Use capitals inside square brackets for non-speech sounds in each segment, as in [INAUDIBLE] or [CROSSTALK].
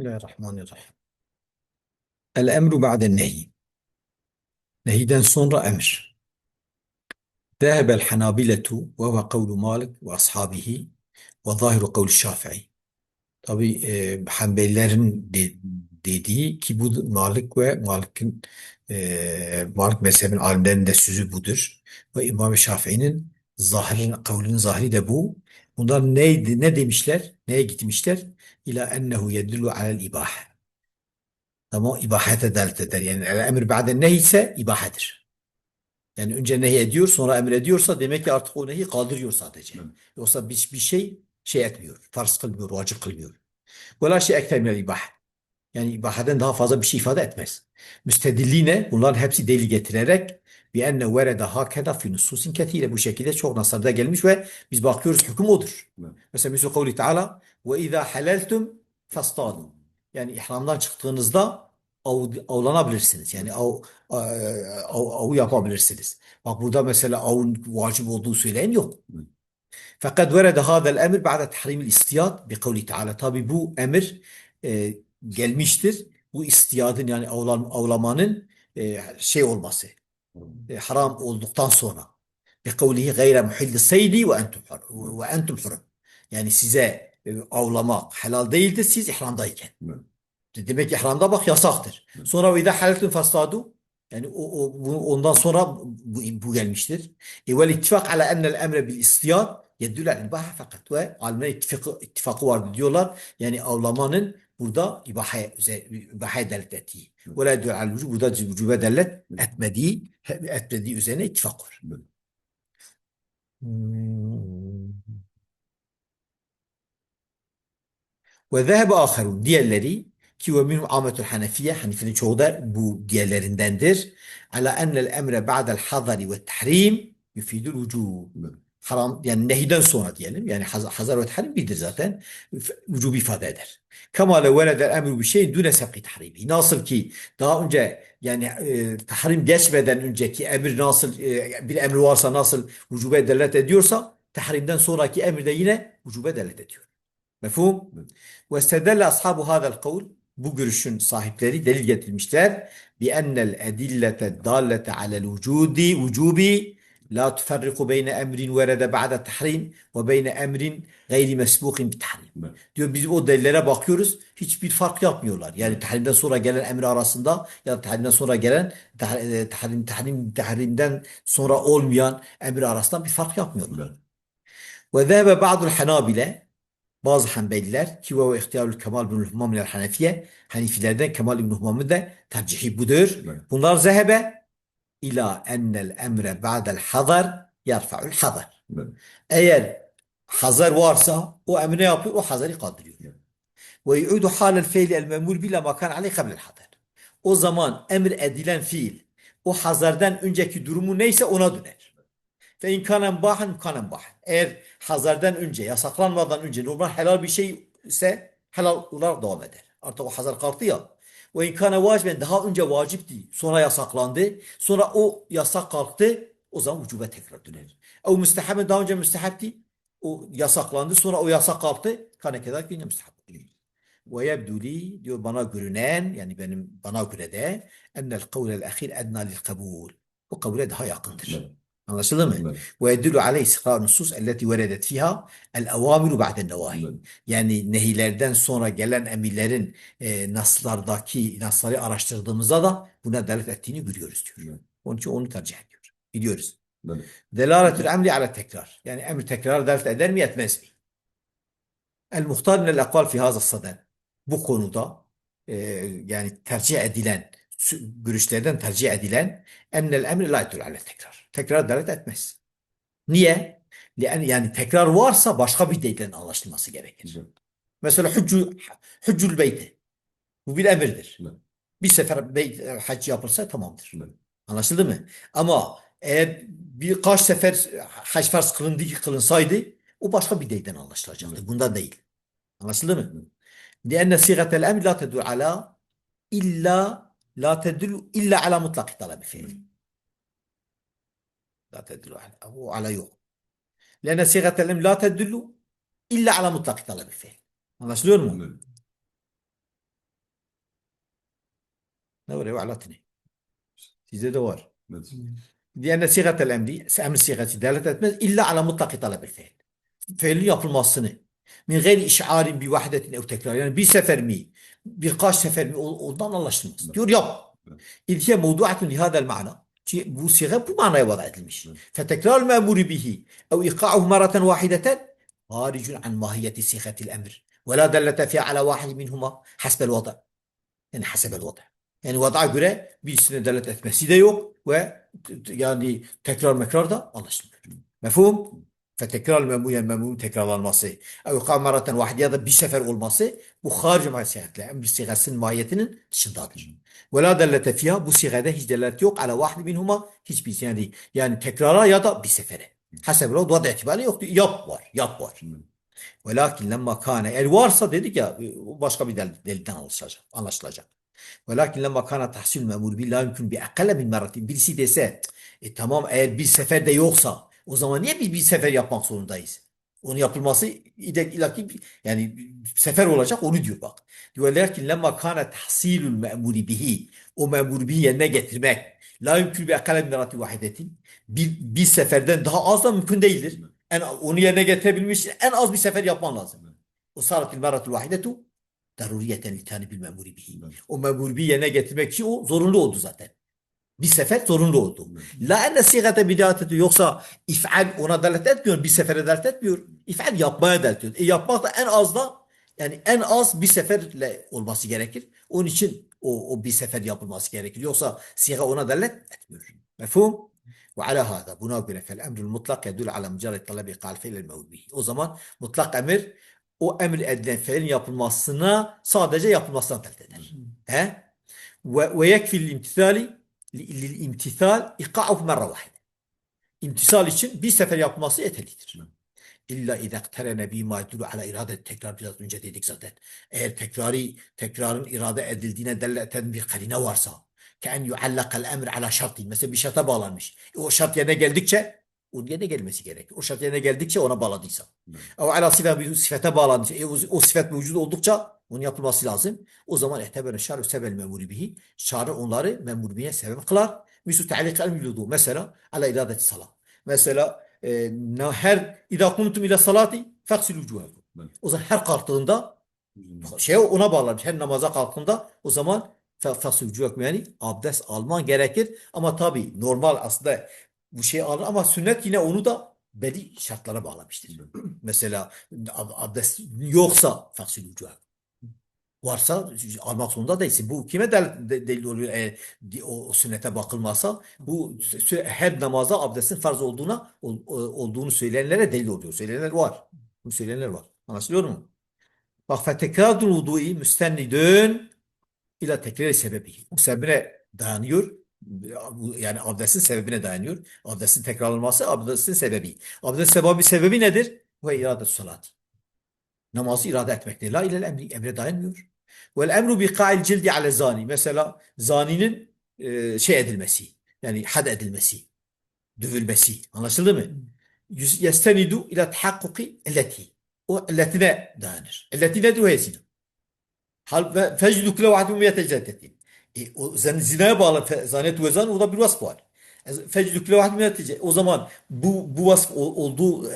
Bismillahirrahmanirrahim. El emru ba'den nehi. Nehiden sonra emir. Zehebel hanabiletu ve huve kavlu Malik ve ashabihi ve zahiru kavlu Şafii. Tabi e, Hanbelilerin de, dediği ki bu Malik ve Malik'in e, Malik mezhebinin alimlerinin de sözü budur. Ve İmam Şafii'nin zahirin, kavlinin zahiri de bu. Bunlar neydi, ne demişler? Neye gitmişler? İla ennehu yedullu alel ibahe. Tamam, ibahete delalet eder. Yani el emir ba'den nehi ise ibahedir. Yani önce nehi ediyor, sonra emir ediyorsa demek ki artık o nehi kaldırıyor sadece. Evet. Yoksa bir, bir şey şey etmiyor, farz kılmıyor, vacip kılmıyor. Ve la şey ekter minel ibahe. Yani ibaheden daha fazla bir şey ifade etmez. Müstedilline bunların hepsi delil getirerek bi enne verede hakeda fi nususin ketire bu şekilde çok nasarda gelmiş ve biz bakıyoruz hüküm odur. Evet. Mesela misal kavli Teala ve izâ haleltum fastadu. Yani ihramdan çıktığınızda av, avlanabilirsiniz. Yani av, e, av, av yapabilirsiniz. Bak burada mesela avın vacip olduğu söyleyen yok. Fakat verede hadel emir ba'de tahrimil istiyad bi kavli Teala. Tabi bu emir e, gelmiştir. Bu istiyadın yani avlan, avlamanın e, şey olması, e, haram olduktan sonra. Bi kavlihi gayre muhilli saydi ve entum ve entum hurum. Yani size avlamak helal değildir siz ihramdayken. Demek ki ihramda bak yasaktır. Sonra ve idâ haleltum fasadu yani o, o bu, ondan sonra bu, bu gelmiştir. E vel ittifak ala ennel emre bil istiyad yedülle al ibahe fakat ve alimler ittifakı, ittifakı var diyorlar. Yani avlamanın burada ibahe, ibahe delalet ettiği. Ve la yedülle al vücub burada vücube delalet etmediği, etmediği üzerine ittifak var. Hmm. Ve zehebe aherun diğerleri ki ve minhum ametul hanefiye Hanife'nin çoğu da bu diğerlerindendir. Ala ennel emre ba'del hazari ve tahrim yufidul vücub. Haram yani nehiden sonra diyelim. Yani haz- hazar ve tahrim bildir zaten. Vücubu ifade eder. Kema le veledel emru bir şey dune sebki tahrimi. Nasıl ki daha önce yani e, tahrim geçmeden önceki emir nasıl e, bir emri varsa nasıl vücube delalet ediyorsa tahrimden sonraki emir de yine vücube delalet ediyor. Mefhum? Ve istedelle ashabu hadal kavl bu görüşün sahipleri delil getirmişler. Bi ennel edillete dallete alel vücudi vücubi la tuferriku beyne emrin verede ba'de tahrim ve beyne emrin gayri mesbukin bi tahrim. Diyor biz o delillere bakıyoruz. Hiçbir fark yapmıyorlar. Yani tahrimden sonra gelen emir arasında ya da tahrimden sonra gelen e, tahrim, tahrim, tahrimden sonra olmayan emir arasında bir fark yapmıyorlar. Ve zehebe ba'dul hanabile bazı Hanbeliler ki ve ihtiyarul Kemal bin Nuhman minel Hanefiye Hanifilerden Kemal bin Nuhman'ın da tercihi budur. Evet. Bunlar zehebe ila ennel emre ba'del hazar yarfa'ul hazar. Evet. Eğer hazar varsa o emri ne yapıyor? O hazarı kaldırıyor. Evet. Ve yu'udu halel fiili el memur bile makan aleyh kablel hazar. O zaman emir edilen fiil o hazardan önceki durumu neyse ona döner. Fe in kanen bahen kanen bahen. Eğer hazardan önce, yasaklanmadan önce normal helal bir şey ise helal olarak devam eder. Artık o hazar kalktı ya. Ve in kane vaciben daha önce vacipti. Sonra yasaklandı. Sonra o yasak kalktı. O zaman vücuba tekrar döner. O müstehaben daha önce müstehapti. O yasaklandı. Sonra o yasak kalktı. Kane kadar yine müstehap. Ve yebduli diyor bana görünen yani benim bana göre de ennel kavlel ahir edna lil kabul. Bu kabule daha yakındır. Evet. Anlaşıldı mı? Ve yedülü aleyh istikrarun nusus elleti veredet fiha el evamiru ba'den nevahi. Yani nehilerden sonra gelen emirlerin e, naslardaki nasları araştırdığımızda da buna delalet ettiğini görüyoruz diyor. Evet. Onun için onu tercih ediyor. Biliyoruz. Evet. Delaletül emri ala tekrar. Yani emri tekrar delalet eder mi etmez mi? El muhtar minel ekval fi hazas saden. Bu konuda e, yani tercih edilen görüşlerden tercih edilen ennel emri la yedullu ala tekrar. Tekrar delalet etmez. Niye? Yani, yani tekrar varsa başka bir delilden anlaşılması gerekir. Evet. Mesela hüccü, hüccül beyti. Bu bir emirdir. Evet. Bir sefer beyt, e, hac yapılsa tamamdır. Evet. Anlaşıldı mı? Ama eğer birkaç sefer hac farz kılındı, kılınsaydı o başka bir delilden anlaşılacaktı. Evet. Bundan değil. Anlaşıldı mı? Evet. لأن صيغة الأمر لا تدل على إلا لا تدل إلا على مطلق طلب الفعل. لا تدل على أو على يوم. لأن صيغة الأم لا تدل إلا على مطلق طلب الفعل. هذا شلون مو؟ دوري على اثنين سيدي دوار لأن صيغة الأم دي سأم صيغة دالة إلا على مطلق طلب الفعل. فعل yapılmasını من غير إشعار بوحدة أو تكرار يعني بسفر مي birkaç sefer ondan anlaşılmaz. Diyor yap. İlke mevduatun lihadel ma'na. Bu siga bu manaya vada edilmiş. Fetekrar memuri bihi ev ika'uhu maratan vahideten haricun an mahiyeti sigatil emr. Ve la dellete fi ala vahid minhuma hasbel vada. Yani hasebel vada. Yani vada göre birisine delalet etmesi de yok ve yani tekrar mekrar da anlaşılmıyor. Mefhum? Fetekrar memur yani memurun tekrarlanması. Ev kameraten vahid ya da bir sefer olması bu harici mahsiyetle emir sigasının mahiyetinin dışındadır. Ve la dellete fiyha bu sigade hiç delalet yok. Ala vahid minhuma hiçbir yani yani tekrara ya da bir sefere. Hasebel vada itibariyle yok. Yap var. Yap var. Velakin lemma kâne eğer varsa dedik ya başka bir del, delilden anlaşılacak. anlaşılacak. Velakin lemma kâne tahsil memur bil la mümkün bi akalla min meratin. Birisi dese e, tamam eğer bir seferde yoksa o zaman niye biz bir sefer yapmak zorundayız? Onun yapılması ilaki yani sefer olacak onu diyor bak. Diyor lakin lemma kâne tahsilul memuri bihi. O memur bihi yerine getirmek. La mümkün bi akalla min meratin vahidetin. Bir, bir seferden daha az da mümkün değildir. En, onu yerine getirebilmiş için en az bir sefer yapman lazım. O saratil meratul vahidetu daruriyeten litani bil memuri bihi. O memur bir yerine getirmek için o zorunlu oldu zaten. Bir sefer zorunlu oldu. La enne sigate bidatetu yoksa if'al ona delalet etmiyor. Bir sefere delalet etmiyor. İf'al yapmaya delalet ediyor. E yapmak da en az da yani en az bir seferle olması gerekir. Onun için o, o bir sefer yapılması gerekir. Yoksa siga ona delalet etmiyor. Mefhum? Ve ala hâzâ buna göre fel emrül mutlak yedul ala mücerred talebi kal fiilel mevd bihi. O zaman mutlak emir o emir edilen fiilin yapılmasına sadece yapılmasına delalet eder. He? Ve, ve yekfil imtithali lil imtithal ika'uh merre vahide. İmtisal için bir sefer yapılması yeterlidir. Evet. İlla idâ ekterene bîmâ yedullu ala irade tekrar biraz önce dedik zaten. Eğer tekrari tekrarın irade edildiğine delalet eden bir karine varsa كأن يعلق الأمر على شرط mesela bir şarta bağlanmış. E, o şart yerine geldikçe onun yerine gelmesi gerekir. O şart yerine geldikçe ona bağladıysa. Evet. Ama ala sife bir sifete bağlandıysa e, o, o sifet mevcut oldukça onun yapılması lazım. O zaman ehtebere şar'u sebel memuri bihi. Şar'ı onları memuriyeye sebep kılar. Misu ta'lik el vücudu. Mesela ala iradeti salat. Mesela e, her idâ kuntum ile salati vucuhakum. Evet. O zaman her kalktığında şey ona bağlanmış. Her namaza kalktığında o zaman fasılcı yok yani abdest alman gerekir. Ama tabi normal aslında bu şey alır ama sünnet yine onu da belli şartlara bağlamıştır. [CLEARS THROAT] Mesela ab- abdest yoksa fasılcı Varsa almak zorunda değilsin. Bu kime del, de- delil oluyor eğer o, o sünnete bakılmazsa? Bu her namaza abdestin farz olduğuna ol- o- olduğunu söyleyenlere delil oluyor. Söyleyenler var. Bu söyleyenler var. Anlaşılıyor mu? Bak fetekradul vudu'i müstennidün ila tekrar sebebi. Bu sebebine dayanıyor. Yani abdestin sebebine dayanıyor. Abdestin tekrarlanması abdestin sebebi. Abdestin sebebi sebebi nedir? Ve irade salat. Namazı irade etmektir. La ilel emri. Emre dayanmıyor. Vel emru bi ka'il cildi ale zani. Mesela zaninin e, şey edilmesi. Yani had edilmesi. Dövülmesi. Anlaşıldı mı? Yestenidu ila tahakkuki illeti. O illetine dayanır. İlleti nedir? O zina. Hal ve fecdu kule vahdi miyete ceddetin. E, o yani zinaya bağlı zanet ve zan o da bir vasf var. E, Fecdükle vahiy netice. O zaman bu bu vasf olduğu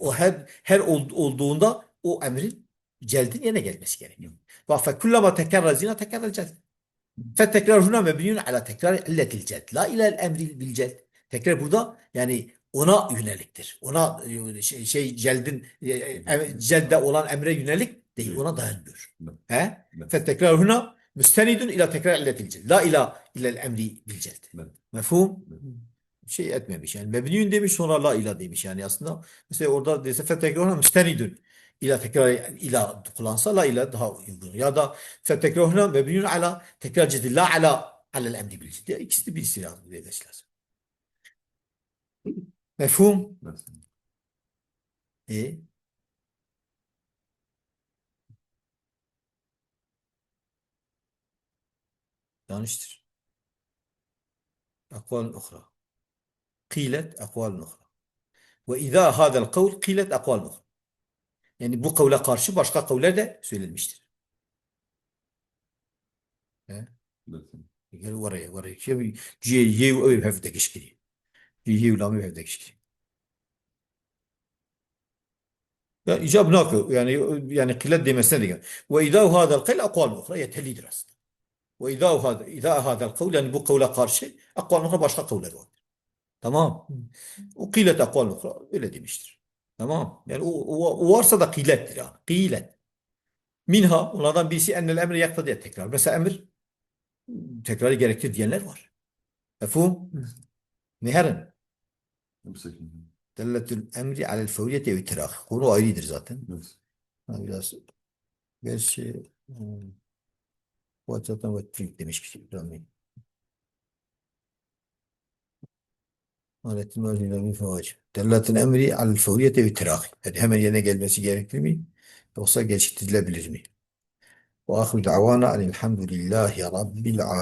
o her her olduğunda o emrin celdin yine gelmesi gerekiyor. Ve fe kullama tekerra zina tekerra celd. Fe tekrar huna mebniyun ala tekrar illetil celd. La ile emri bil celd. Tekrar burada yani ona yöneliktir. Ona e, şey, şey celdin e, celde olan emre yönelik değil. Ona dayanmıyor. He? Fe tekrar huna müstenidun ila tekrar illetil celdi. La ila illel emri bil celdi. Evet. Mefhum? Evet. Şey etmemiş yani mebniyün demiş sonra la ila demiş yani aslında mesela orada dese fetekrona müstenidun ila tekrar ila kullansa la ila daha uygun. Ya da fetekrona mebniyün ala tekrar celdi la ala alel emri bil celdi. İkisi de birisi lazım. Birisi. Mefhum? E? Yanlıştır. Akvalun uhra. Kıylet akvalun uhra. Ve izâ hâzel kavl kıylet akvalun uhra. Yani bu kavle karşı başka kavler de söylenmiştir. He? Gel oraya, oraya. Şey, Şimdi ciyev öv hevde kişkili. Ciyev lamı hevde kişkili. Ya icab nakı yani yani kılet demesine de gel. Ve idahu hadal kıl akval ukhra yeterlidir aslında. Ve idâ hâdâ idâ hâdâ kavl yani bu kavla karşı akval ukhra başka kavlar var. Tamam. O kıylet akval ukhra öyle demiştir. Tamam. Yani o, o, o varsa da kıylettir yani. Kıylet. Minha onlardan birisi ennel emri yaktadiye tekrar. Mesela emir tekrarı gerektir diyenler var. Mefhum? Emsakin. Delletül emri alel fevriyete ve tirah. Konu ayrıdır zaten. Evet. Biraz gerçi hmm, bu zaten ve trik demiş ki Rami. Aletin ve zilami fevacı. Delletül emri alel fevriyete ve tirah. Yani hemen yerine gelmesi gerekli mi? Yoksa geciktirilebilir mi? Ve ahir davana elhamdülillahi rabbil alemin.